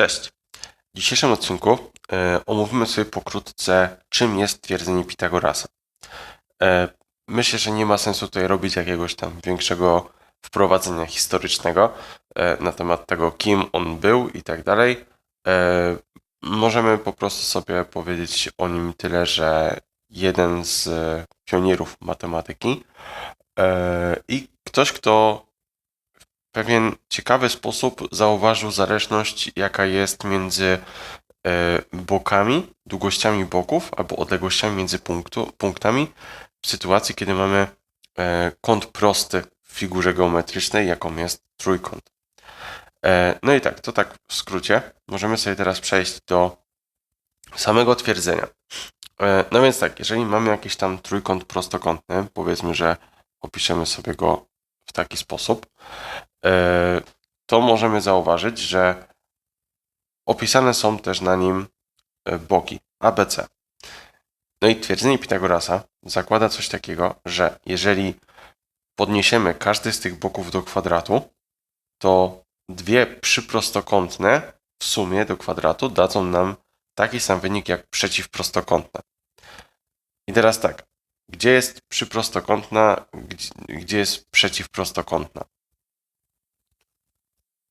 Cześć. W dzisiejszym odcinku e, omówimy sobie pokrótce, czym jest twierdzenie Pitagorasa. E, myślę, że nie ma sensu tutaj robić jakiegoś tam większego wprowadzenia historycznego e, na temat tego, kim on był i tak dalej. Możemy po prostu sobie powiedzieć o nim tyle, że jeden z pionierów matematyki i ktoś, kto pewien ciekawy sposób zauważył zależność, jaka jest między e, bokami, długościami boków albo odległościami między punktu, punktami w sytuacji, kiedy mamy e, kąt prosty w figurze geometrycznej, jaką jest trójkąt. E, No i tak, to tak w skrócie. Możemy sobie teraz przejść do samego twierdzenia. No więc tak, jeżeli mamy jakiś tam trójkąt prostokątny, powiedzmy, że opiszemy sobie go w taki sposób, e, to możemy zauważyć, że opisane są też na nim e, boki ABC. No i twierdzenie Pitagorasa zakłada coś takiego, że jeżeli podniesiemy każdy z tych boków do kwadratu, to dwie przyprostokątne w sumie do kwadratu dadzą nam taki sam wynik jak przeciwprostokątne. I teraz tak, gdzie jest przyprostokątna, gdzie, jest przeciwprostokątna?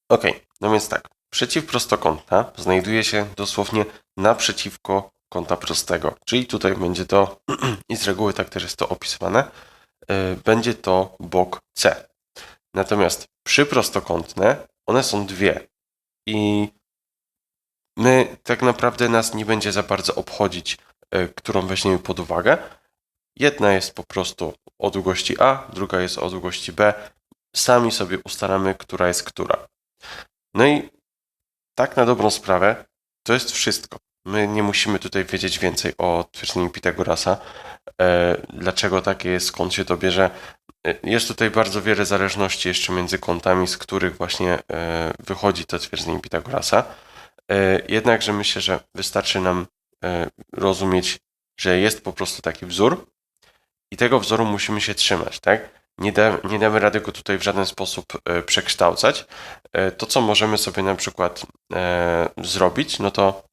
Ok, no więc tak. Przeciwprostokątna znajduje się dosłownie naprzeciwko kąta prostego, czyli tutaj będzie to, i z reguły tak też jest to opisywane, y, będzie to bok C. Natomiast przyprostokątne, one są dwie i my tak naprawdę nas nie będzie za bardzo obchodzić, y, którą weźmiemy pod uwagę. Jedna jest po prostu o długości A, druga jest o długości B. Sami sobie ustalamy, która jest która. No i tak na dobrą sprawę, to jest wszystko. My nie musimy tutaj wiedzieć więcej o twierdzeniu Pitagorasa. E, dlaczego takie jest, skąd się to bierze. E, Jest tutaj bardzo wiele zależności jeszcze między kątami, z których właśnie e, wychodzi to twierdzenie Pitagorasa. Jednakże myślę, że wystarczy nam rozumieć, że jest po prostu taki wzór i tego wzoru musimy się trzymać, tak? Nie, da, nie damy rady go tutaj w żaden sposób e, przekształcać. E, To, co możemy sobie na przykład e, zrobić, no to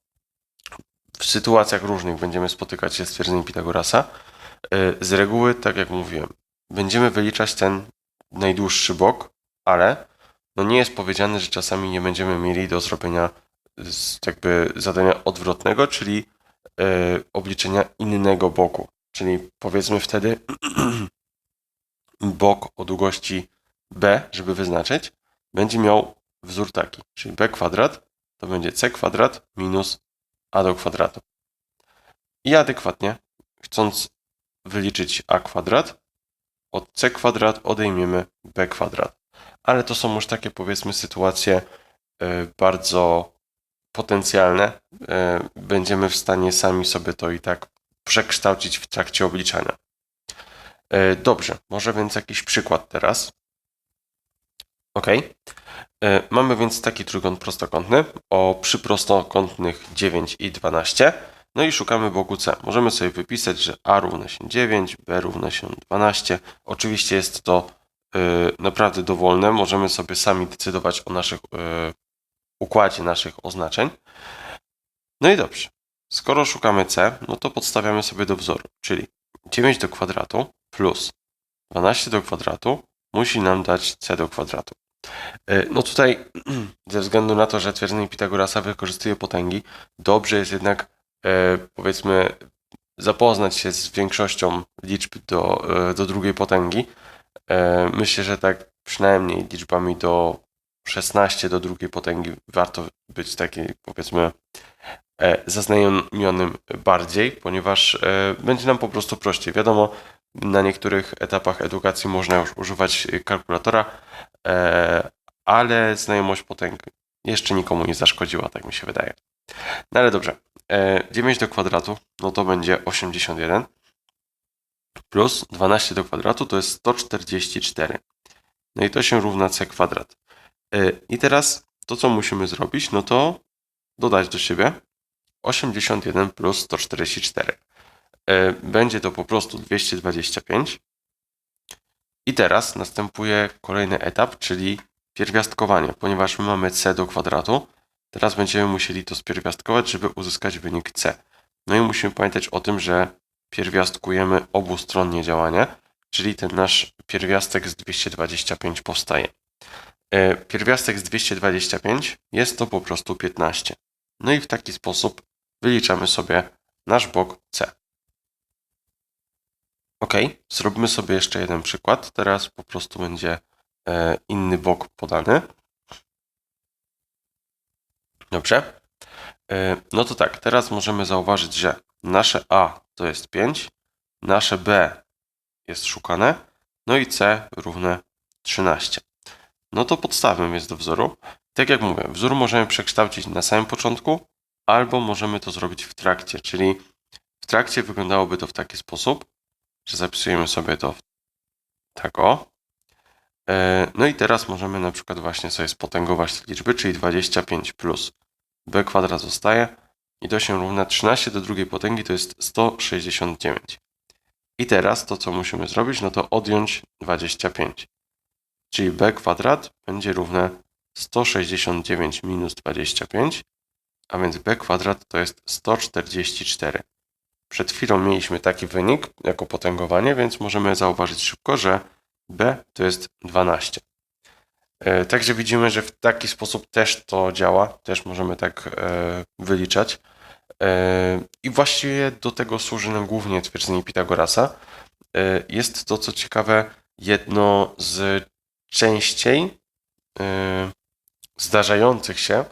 w sytuacjach różnych będziemy spotykać się z twierdzeniem Pitagorasa. Z reguły, tak jak mówiłem, będziemy wyliczać ten najdłuższy bok, ale no nie jest powiedziane, że czasami nie będziemy mieli do zrobienia jakby zadania odwrotnego, czyli obliczenia innego boku. Czyli powiedzmy wtedy bok o długości b, żeby wyznaczyć, będzie miał wzór taki, czyli b kwadrat to będzie c kwadrat minus a do kwadratu. I adekwatnie, chcąc wyliczyć a kwadrat, od c kwadrat odejmiemy b kwadrat. Ale to są już takie powiedzmy sytuacje e, bardzo potencjalne. E, Będziemy w stanie sami sobie to i tak przekształcić w trakcie obliczania. E, Dobrze, może więc jakiś przykład teraz. Ok. E, Mamy więc taki trójkąt prostokątny o przyprostokątnych 9 i 12. No i szukamy boku C. Możemy sobie wypisać, że A równa się 9, B równa się 12. Oczywiście jest to e, naprawdę dowolne. Możemy sobie sami decydować o naszych układzie naszych oznaczeń. No i dobrze. Skoro szukamy C, no to podstawiamy sobie do wzoru, czyli 9 do kwadratu plus 12 do kwadratu musi nam dać c do kwadratu. E, No tutaj, ze względu na to, że twierdzenie Pitagorasa wykorzystuje potęgi, dobrze jest jednak, e, powiedzmy, zapoznać się z większością liczb do, e, do drugiej potęgi. Myślę, że tak przynajmniej liczbami do 16 do drugiej potęgi warto być taki, powiedzmy, zaznajomionym bardziej, ponieważ e, będzie nam po prostu prościej. Wiadomo, na niektórych etapach edukacji można już używać kalkulatora, e, ale znajomość potęg jeszcze nikomu nie zaszkodziła, tak mi się wydaje. No ale dobrze. E, 9 do kwadratu, no to będzie 81 plus 12 do kwadratu to jest 144. No i to się równa c kwadrat. E, I teraz to, co musimy zrobić, no to dodać do siebie 81 plus 144. E, Będzie to po prostu 225. I teraz następuje kolejny etap, czyli pierwiastkowanie. Ponieważ my mamy c do kwadratu, Teraz będziemy musieli to spierwiastkować, żeby uzyskać wynik C. No i musimy pamiętać o tym, że pierwiastkujemy obustronnie działanie, czyli ten nasz pierwiastek z 225 powstaje. E, Pierwiastek z 225 jest to po prostu 15. No i w taki sposób wyliczamy sobie nasz bok C. Ok, zrobimy sobie jeszcze jeden przykład. Teraz po prostu będzie e, inny bok podany. Dobrze. E, No to tak, teraz możemy zauważyć, że nasze A to jest 5, nasze B jest szukane, no i C równe 13. No to podstawą jest do wzoru. Tak jak mówię, wzór możemy przekształcić na samym początku, albo możemy to zrobić w trakcie, czyli w trakcie wyglądałoby to w taki sposób, że zapisujemy sobie to tak o. E, No i teraz możemy na przykład właśnie sobie spotęgować te liczby, czyli 25 plus b kwadrat zostaje i to się równa 13 do drugiej potęgi to jest 169. I teraz to, co musimy zrobić, no to odjąć 25. Czyli b kwadrat będzie równe 169 minus 25, a więc b kwadrat to jest 144. Przed chwilą mieliśmy taki wynik jako potęgowanie, więc możemy zauważyć szybko, że b to jest 12. E, Także widzimy, że w taki sposób też to działa, też możemy tak e, wyliczać. E, I właściwie do tego służy nam głównie twierdzenie Pitagorasa. Jest to, co ciekawe, jedno z częściej zdarzających się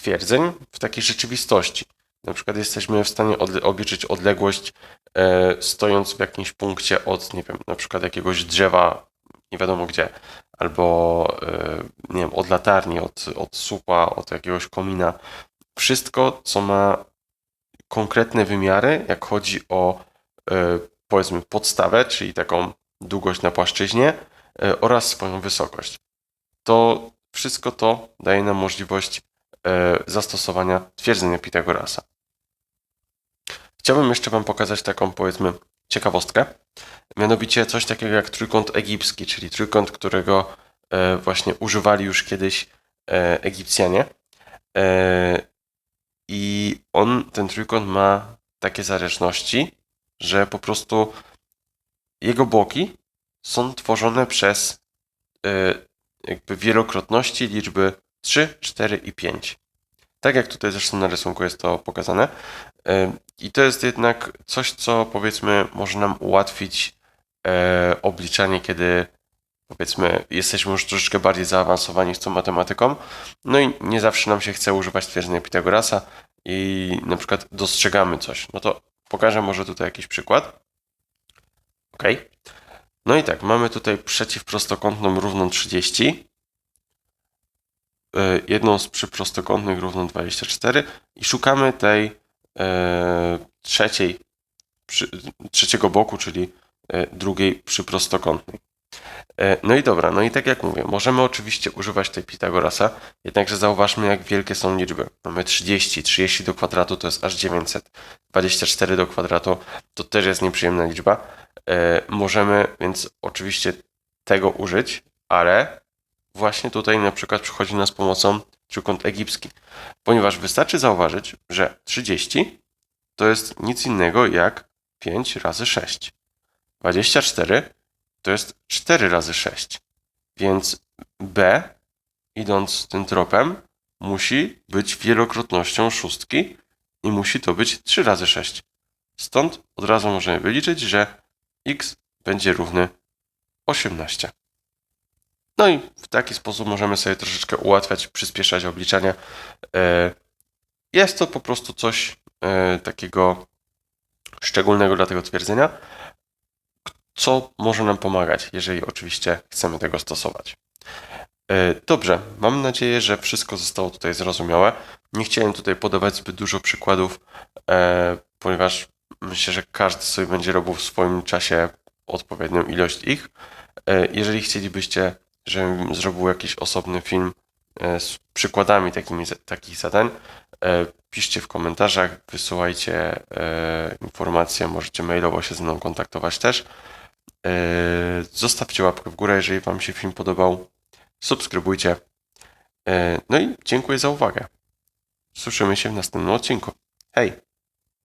twierdzeń w takiej rzeczywistości. Na przykład jesteśmy w stanie obliczyć odległość e, stojąc w jakimś punkcie od, nie wiem, na przykład jakiegoś drzewa, nie wiadomo gdzie, albo e, nie wiem, od latarni, od, od od jakiegoś komina. Wszystko, co ma konkretne wymiary, jak chodzi o e, powiedzmy podstawę, czyli taką długość na płaszczyźnie e, oraz swoją wysokość. To wszystko to daje nam możliwość zastosowania twierdzenia Pitagorasa. Chciałbym jeszcze Wam pokazać taką, powiedzmy, ciekawostkę. Mianowicie coś takiego jak trójkąt egipski, czyli trójkąt, którego e, właśnie używali już kiedyś e, Egipcjanie. E, I on, ten trójkąt ma takie zależności, że po prostu jego boki są tworzone przez e, jakby wielokrotności liczby 3, 4 i 5. Tak jak tutaj zresztą na rysunku jest to pokazane. I to jest jednak coś, co powiedzmy może nam ułatwić e, obliczanie, kiedy powiedzmy jesteśmy już troszeczkę bardziej zaawansowani z tą matematyką. No i nie zawsze nam się chce używać twierdzenia Pitagorasa i na przykład dostrzegamy coś. No to pokażę może tutaj jakiś przykład. Ok. No i tak, mamy tutaj przeciwprostokątną równą 30, e, jedną z przyprostokątnych równą 24 i szukamy tej e, trzeciej, trzeciego boku, czyli e, drugiej przyprostokątnej. E, No i dobra, no i tak jak mówię, możemy oczywiście używać tej Pitagorasa, jednakże zauważmy, jak wielkie są liczby. Mamy 30, 30 do kwadratu to jest aż 900, 24 do kwadratu to też jest nieprzyjemna liczba. E, Możemy więc oczywiście tego użyć, ale właśnie tutaj na przykład przychodzi nas pomocą trójkąt egipski, ponieważ wystarczy zauważyć, że 30 to jest nic innego jak 5 razy 6. 24 to jest 4 razy 6. Więc B, idąc tym tropem, musi być wielokrotnością szóstki i musi to być 3 razy 6. Stąd od razu możemy wyliczyć, że x będzie równy 18. No i w taki sposób możemy sobie troszeczkę ułatwiać, przyspieszać obliczania. E, Jest to po prostu coś e, takiego szczególnego dla tego twierdzenia, co może nam pomagać, jeżeli oczywiście chcemy tego stosować. E, Dobrze, mam nadzieję, że wszystko zostało tutaj zrozumiałe. Nie chciałem tutaj podawać zbyt dużo przykładów, ponieważ myślę, że każdy sobie będzie robił w swoim czasie odpowiednią ilość ich. Jeżeli chcielibyście, żebym zrobił jakiś osobny film e, z przykładami takimi, takich zadań, e, piszcie w komentarzach, wysyłajcie e, informacje, możecie mailowo się ze mną kontaktować też. Zostawcie łapkę w górę, jeżeli Wam się film podobał. Subskrybujcie. No i dziękuję za uwagę. słyszymy się w następnym odcinku. Hej!